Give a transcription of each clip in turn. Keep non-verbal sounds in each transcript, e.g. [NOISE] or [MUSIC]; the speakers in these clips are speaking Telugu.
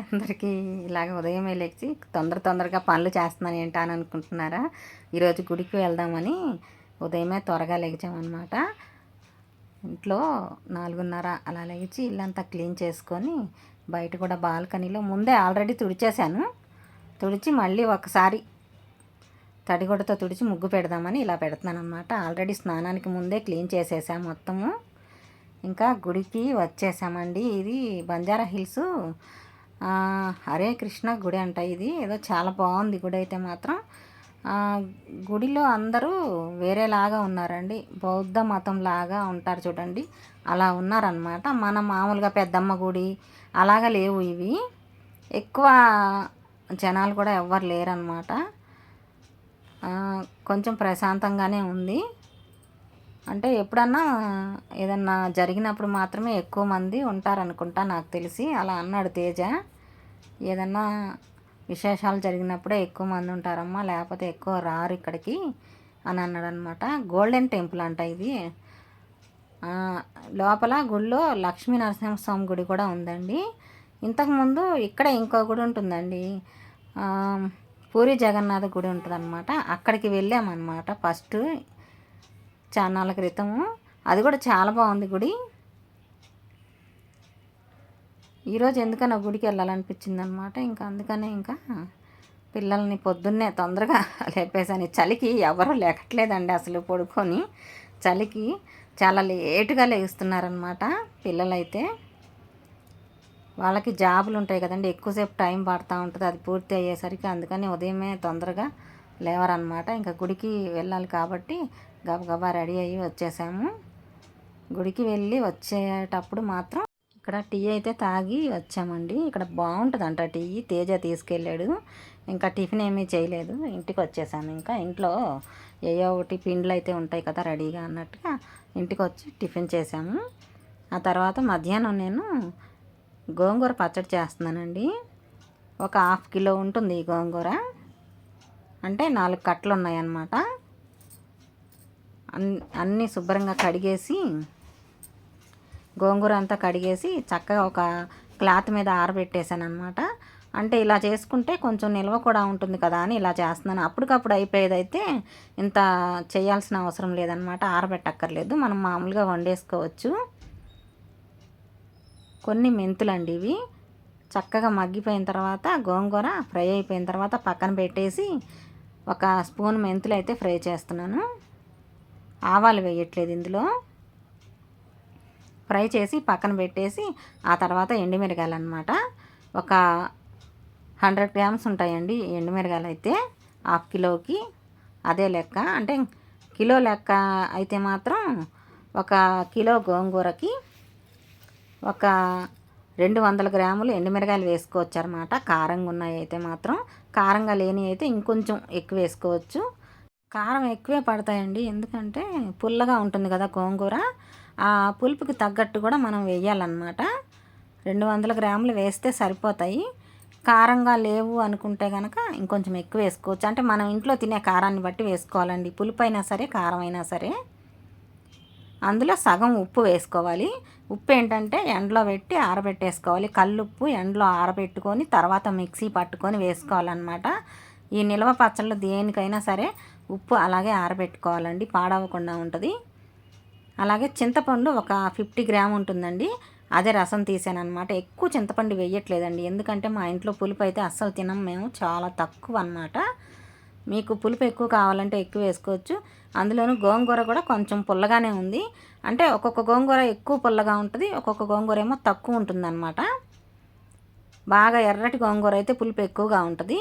అందరికీ ఇలాగ ఉదయమే లేచి తొందర తొందరగా పనులు చేస్తున్నాను ఏంటా అని అనుకుంటున్నారా? ఈరోజు గుడికి వెళ్దామని ఉదయమే త్వరగా లేచామన్నమాట. ఇంట్లో నాలుగున్నర అలా లేచి ఇల్లంతా క్లీన్ చేసుకొని బయట కూడా బాల్కనీలో ముందే ఆల్రెడీ తుడిచేశాను. తుడిచి మళ్ళీ ఒకసారి తడిగుడ్డతో తుడిచి ముగ్గు పెడదామని ఇలా పెడుతున్నాను అనమాట ఆల్రెడీ స్నానానికి ముందే క్లీన్ చేసేసాం మొత్తము. ఇంకా గుడికి వచ్చేసామండి. ఇది బంజారా హిల్స్ హరే కృష్ణ గుడి అంట ఇది. ఏదో చాలా బాగుంది గుడి అయితే మాత్రం. గుడిలో అందరూ వేరేలాగా ఉన్నారండి. బౌద్ధ మతం లాగా ఉంటారు చూడండి. అలా ఉన్నారనమాట మన మామూలుగా పెద్దమ్మ గుడి అలాగా లేవు ఇవి. ఎక్కువ జనాలు కూడా ఎవ్వరు లేరనమాట కొంచెం ప్రశాంతంగానే ఉంది. అంటే ఎప్పుడన్నా ఏదన్నా జరిగినప్పుడు మాత్రమే ఎక్కువ మంది ఉంటారనుకుంటా నాకు తెలిసి. అలా అన్నాడు తేజ. ఏదన్నా విశేషాలు జరిగినప్పుడే ఎక్కువ మంది ఉంటారమ్మా లేకపోతే ఎక్కువ రారు ఇక్కడికి అని అన్నాడు అనమాట గోల్డెన్ టెంపుల్ అంట ఇది. లోపల గుడిలో లక్ష్మీ నరసింహస్వామి గుడి కూడా ఉందండి. ఇంతకుముందు ఇక్కడ ఇంకో గుడి ఉంటుందండి. పూరి జగన్నాథ గుడి ఉంటుందన్నమాట. అక్కడికి వెళ్ళామన్నమాట ఫస్ట్. చాన్నాళ్ళ క్రితము. అది కూడా చాలా బాగుంది గుడి. ఈరోజు ఎందుకన్నా గుడికి వెళ్ళాలనిపించింది అనమాట ఇంకా అందుకనే ఇంకా పిల్లల్ని పొద్దున్నే తొందరగా [LAUGHS] లేపేసాను చలికి ఎవరు లేకట్లేదండి అసలు పడుకొని. చలికి చాలా లేటుగా లేస్తున్నారనమాట పిల్లలైతే. వాళ్ళకి జాబులు ఉంటాయి కదండి. ఎక్కువసేపు టైం పడుతూ ఉంటుంది. అది పూర్తి అయ్యేసరికి అందుకని ఉదయమే తొందరగా లేవరనమాట. ఇంకా గుడికి వెళ్ళాలి కాబట్టి గబగబా రెడీ అయ్యి వచ్చేసాము. గుడికి వెళ్ళి వచ్చేటప్పుడు మాత్రం ఇక్కడ టీ అయితే తాగి వచ్చామండి. ఇక్కడ బాగుంటుందంట టీ. తేజ తీసుకెళ్ళాడు. ఇంకా టిఫిన్ ఏమీ చేయలేదు. ఇంటికి వచ్చేసాము. ఇంకా ఇంట్లో ఏయో ఒకటి పిండ్లు అయితే ఉంటాయి కదా రెడీగా అన్నట్టుగా ఇంటికి వచ్చి టిఫిన్ చేసాము. ఆ తర్వాత మధ్యాహ్నం నేను గోంగూర పచ్చడి చేస్తున్నానండి. ఒక హాఫ్ కిలో ఉంటుంది ఈ గోంగూర. అంటే నాలుగు కట్టలు ఉన్నాయన్నమాట అన్నీ శుభ్రంగా కడిగేసి గోంగూర అంతా కడిగేసి చక్కగా ఒక క్లాత్ మీద ఆరబెట్టేశాను అనమాట అంటే ఇలా చేసుకుంటే కొంచెం నిల్వ కూడా ఉంటుంది కదా అని ఇలా చేస్తున్నాను. అప్పటికప్పుడు అయిపోయేదైతే ఇంత చేయాల్సిన అవసరం లేదనమాట ఆరబెట్టక్కర్లేదు. మనం మామూలుగా వండేసుకోవచ్చు. కొన్ని మెంతులండి ఇవి. చక్కగా మగ్గిపోయిన తర్వాత గోంగూర ఫ్రై అయిపోయిన తర్వాత పక్కన పెట్టేసి ఒక స్పూన్ మెంతులు అయితే ఫ్రై చేస్తున్నాను. ఆవాలు వేయట్లేదు ఇందులో. ఫ్రై చేసి పక్కన పెట్టేసి ఆ తర్వాత ఎండుమిరగాయలు అనమాట ఒక హండ్రెడ్ గ్రామ్స్ ఉంటాయండి ఎండుమిరగాయలు అయితే హాఫ్ కిలోకి. అదే లెక్క అంటే కిలో లెక్క అయితే మాత్రం ఒక కిలో గోంగూరకి ఒక రెండు వందల గ్రాములు ఎండుమిరగాయలు వేసుకోవచ్చు అనమాట కారంగా ఉన్నాయి అయితే మాత్రం. కారంగా లేని అయితే ఇంకొంచెం ఎక్కువ వేసుకోవచ్చు. కారం ఎక్కువే పడతాయండి. ఎందుకంటే పుల్లగా ఉంటుంది కదా గోంగూర. ఆ పులుపుకి తగ్గట్టు కూడా మనం వేయాలన్నమాట. రెండు వందల గ్రాములు వేస్తే సరిపోతాయి. కారంగా లేవు అనుకుంటే కనుక ఇంకొంచెం ఎక్కువ వేసుకోవచ్చు. అంటే మనం ఇంట్లో తినే కారాన్ని బట్టి వేసుకోవాలండి. పులుపు అయినా సరే కారం అయినా సరే. అందులో సగం ఉప్పు వేసుకోవాలి. ఉప్పు ఏంటంటే ఎండలో పెట్టి ఆరబెట్టేసుకోవాలి. కల్లుప్పు ఎండలో ఆరబెట్టుకొని తర్వాత మిక్సీ పట్టుకొని వేసుకోవాలన్నమాట. ఈ నిల్వ పచ్చళ్ళు దేనికైనా సరే ఉప్పు అలాగే ఆరబెట్టుకోవాలండి పాడవకుండా ఉంటుంది. అలాగే చింతపండు ఒక ఫిఫ్టీ గ్రామ్ ఉంటుందండి. అదే రసం తీసాను అనమాట ఎక్కువ చింతపండు వేయట్లేదండి. ఎందుకంటే మా ఇంట్లో పులుపు అయితే అస్సలు తినం మేము చాలా తక్కువ అన్నమాట. మీకు పులుపు ఎక్కువ కావాలంటే ఎక్కువ వేసుకోవచ్చు. అందులోనూ గోంగూర కూడా కొంచెం పుల్లగానే ఉంది. అంటే ఒక్కొక్క గోంగూర ఎక్కువ పుల్లగా ఉంటుంది ఒక్కొక్క గోంగూర ఏమో తక్కువ ఉంటుందన్నమాట. బాగా ఎర్రటి గోంగూర అయితే పులుపు ఎక్కువగా ఉంటుంది.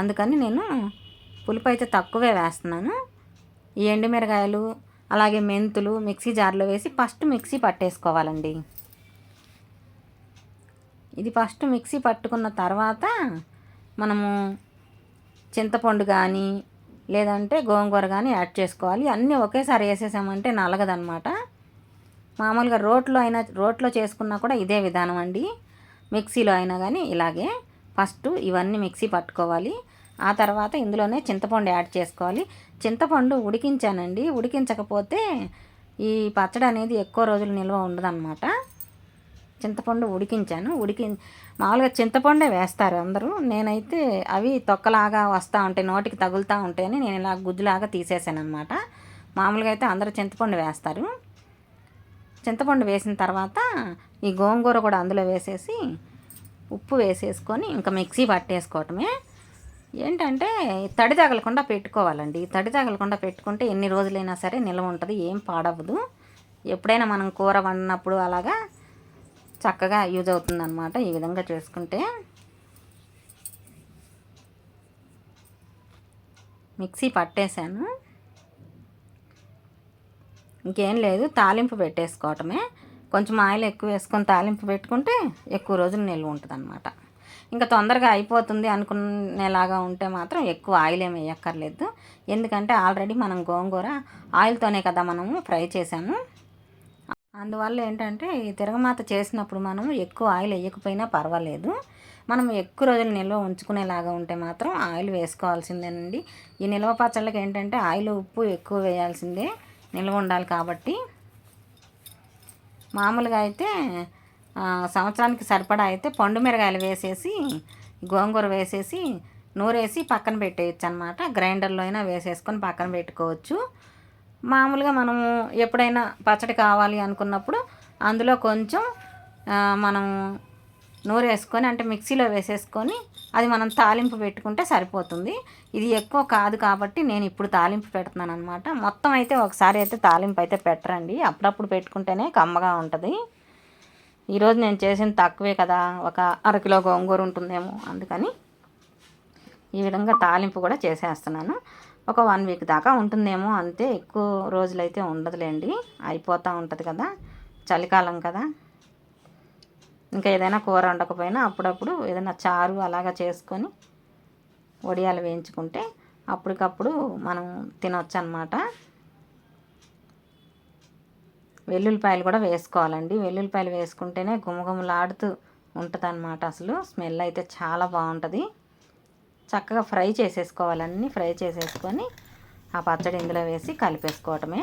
అందుకని నేను పులుపు అయితే తక్కువే వేస్తున్నాను. ఈ ఎండుమిరగాయలు అలాగే మెంతులు మిక్సీ జార్లో వేసి ఫస్ట్ మిక్సీ పట్టేసుకోవాలండి. ఇది ఫస్ట్ మిక్సీ పట్టుకున్న తర్వాత మనము చింతపండు కానీ లేదంటే గోంగూర కానీ యాడ్ చేసుకోవాలి. అన్నీ ఒకేసారి వేసేసామంటే నలగదనమాట మామూలుగా రోట్లో అయినా రోట్లో చేసుకున్నా కూడా ఇదే విధానం అండి. మిక్సీలో అయినా కానీ ఇలాగే ఫస్ట్ ఇవన్నీ మిక్సీ పట్టుకోవాలి. ఆ తర్వాత ఇందులోనే చింతపండు యాడ్ చేసుకోవాలి. చింతపండు ఉడికించానండి. ఉడికించకపోతే ఈ పచ్చడి అనేది ఎక్కువ రోజులు నిల్వ ఉండదన్నమాట. చింతపండు ఉడికించాను. ఉడికి మామూలుగా చింతపండే వేస్తారు అందరూ. నేనైతే అవి తొక్కలాగా వస్తూ ఉంటాయి నోటికి తగులుతూ ఉంటాయని నేను ఇలా గుజ్జులాగా తీసేసాను అనమాట మామూలుగా అయితే అందరూ చింతపండు వేస్తారు. చింతపండు వేసిన తర్వాత ఈ గోంగూర కూడా అందులో వేసేసి ఉప్పు వేసేసుకొని ఇంకా మిక్సీ పట్టేసుకోవటమే. ఏంటంటే తడి తగలకుండా పెట్టుకోవాలండి. తడి తగలకుండా పెట్టుకుంటే ఎన్ని రోజులైనా సరే నిల్వ ఉంటుంది ఏం పాడవదు ఎప్పుడైనా మనం కూర వండినప్పుడు అలాగా చక్కగా యూజ్ అవుతుందన్నమాట ఈ విధంగా చేసుకుంటే. మిక్సీ పట్టేశాను. ఇంకేం లేదు తాలింపు పెట్టేసుకోవటమే. కొంచెం ఆయిల్ ఎక్కువ వేసుకొని తాలింపు పెట్టుకుంటే ఎక్కువ రోజులు నిల్వ ఉంటుంది ఇంకా తొందరగా అయిపోతుంది అనుకునేలాగా ఉంటే మాత్రం ఎక్కువ ఆయిల్ ఏమి వేయక్కర్లేదు. ఎందుకంటే ఆల్రెడీ మనం గోంగూర ఆయిల్తోనే కదా మనము ఫ్రై చేసాము అందువల్ల ఏంటంటే ఈ తిరగమాత చేసినప్పుడు మనం ఎక్కువ ఆయిల్ వేయకపోయినా పర్వాలేదు. మనం ఎక్కువ రోజులు నిల్వ ఉంచుకునేలాగా ఉంటే మాత్రం ఆయిల్ వేసుకోవాల్సిందేనండి. ఈ నిల్వ పచ్చళ్ళకి ఏంటంటే ఆయిల్ ఉప్పు ఎక్కువ వేయాల్సిందే. నిల్వ ఉండాలి కాబట్టి. మామూలుగా అయితే సంవత్సరానికి సరిపడా అయితే పండు మిరగాయలు వేసేసి గోంగూర వేసేసి నూరేసి పక్కన పెట్టేయచ్చు అనమాట గ్రైండర్లో అయినా వేసేసుకొని పక్కన పెట్టుకోవచ్చు. మామూలుగా మనము ఎప్పుడైనా పచ్చడి కావాలి అనుకున్నప్పుడు అందులో కొంచెం మనం నూరేసుకొని అంటే మిక్సీలో వేసేసుకొని అది మనం తాలింపు పెట్టుకుంటే సరిపోతుంది. ఇది ఎక్కువ కాదు కాబట్టి నేను ఇప్పుడు తాలింపు పెడుతున్నాను అనమాట మొత్తం అయితే ఒకసారి అయితే తాలింపు అయితే పెట్టరండి. అప్పుడప్పుడు పెట్టుకుంటేనే కమ్మగా ఉంటుంది. ఈరోజు నేను చేసిన తక్కువే కదా ఒక అరకిలో గోంగూర ఉంటుందేమో అందుకని ఈ విధంగా తాలింపు కూడా చేసేస్తున్నాను. ఒక వన్ వీక్ దాకా ఉంటుందేమో అంతే ఎక్కువ రోజులైతే ఉండదులేండి అయిపోతూ ఉంటుంది కదా చలికాలం కదా. ఇంకా ఏదైనా కూర వండకపోయినా అప్పుడప్పుడు ఏదైనా చారు అలాగా చేసుకొని వడియాలు వేయించుకుంటే అప్పటికప్పుడు మనం తినొచ్చు అనమాట వెల్లుల్లిపాయలు కూడా వేసుకోవాలండి. వెల్లుల్లిపాయలు వేసుకుంటేనే గుమగుమలాడుతూ ఉంటుంది అనమాట అసలు. స్మెల్ అయితే చాలా బాగుంటుంది. చక్కగా ఫ్రై చేసేసుకోవాలన్నీ ఫ్రై చేసేసుకొని ఆ పచ్చడి ఇందులో వేసి కలిపేసుకోవటమే.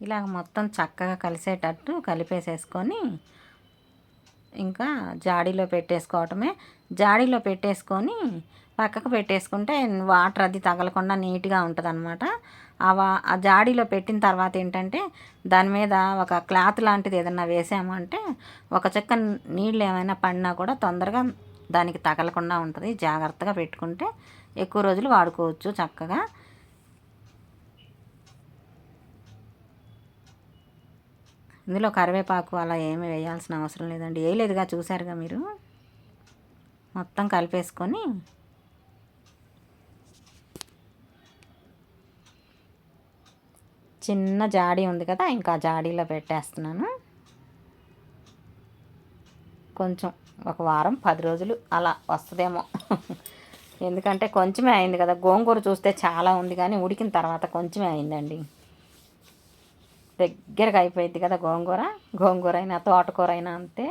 ఇలాగ మొత్తం చక్కగా కలిసేటట్టు కలిపేసేసుకొని ఇంకా జాడీలో పెట్టేసుకోవటమే. జాడీలో పెట్టేసుకొని పక్కకు పెట్టేసుకుంటే వాటర్ అది తగలకుండా నీట్గా ఉంటుంది అనమాట ఆ జాడీలో పెట్టిన తర్వాత ఏంటంటే దాని మీద ఒక క్లాత్ లాంటిది ఏదన్నా వేసాము అంటే ఒక చెక్క నీళ్ళు ఏమైనా పడినా కూడా తొందరగా దానికి తగలకుండా ఉంటుంది. జాగ్రత్తగా పెట్టుకుంటే ఎక్కువ రోజులు వాడుకోవచ్చు చక్కగా. ఇందులో కరివేపాకు అలా ఏమి వేయాల్సిన అవసరం లేదండి. వేయలేదుగా చూసారుగా మీరు? మొత్తం కలిపేసుకొని చిన్న జాడీ ఉంది కదా ఇంకా జాడీలో పెట్టేస్తున్నాను. కొంచెం ఒక వారం పది రోజులు అలా వస్తుందేమో. ఎందుకంటే కొంచెమే అయింది కదా గోంగూర చూస్తే చాలా ఉంది కానీ ఉడికిన తర్వాత కొంచెమే అయిందండి. దగ్గరగా అయిపోయింది కదా గోంగూర? గోంగూర అయినా తోటకూర అయినా అంతే.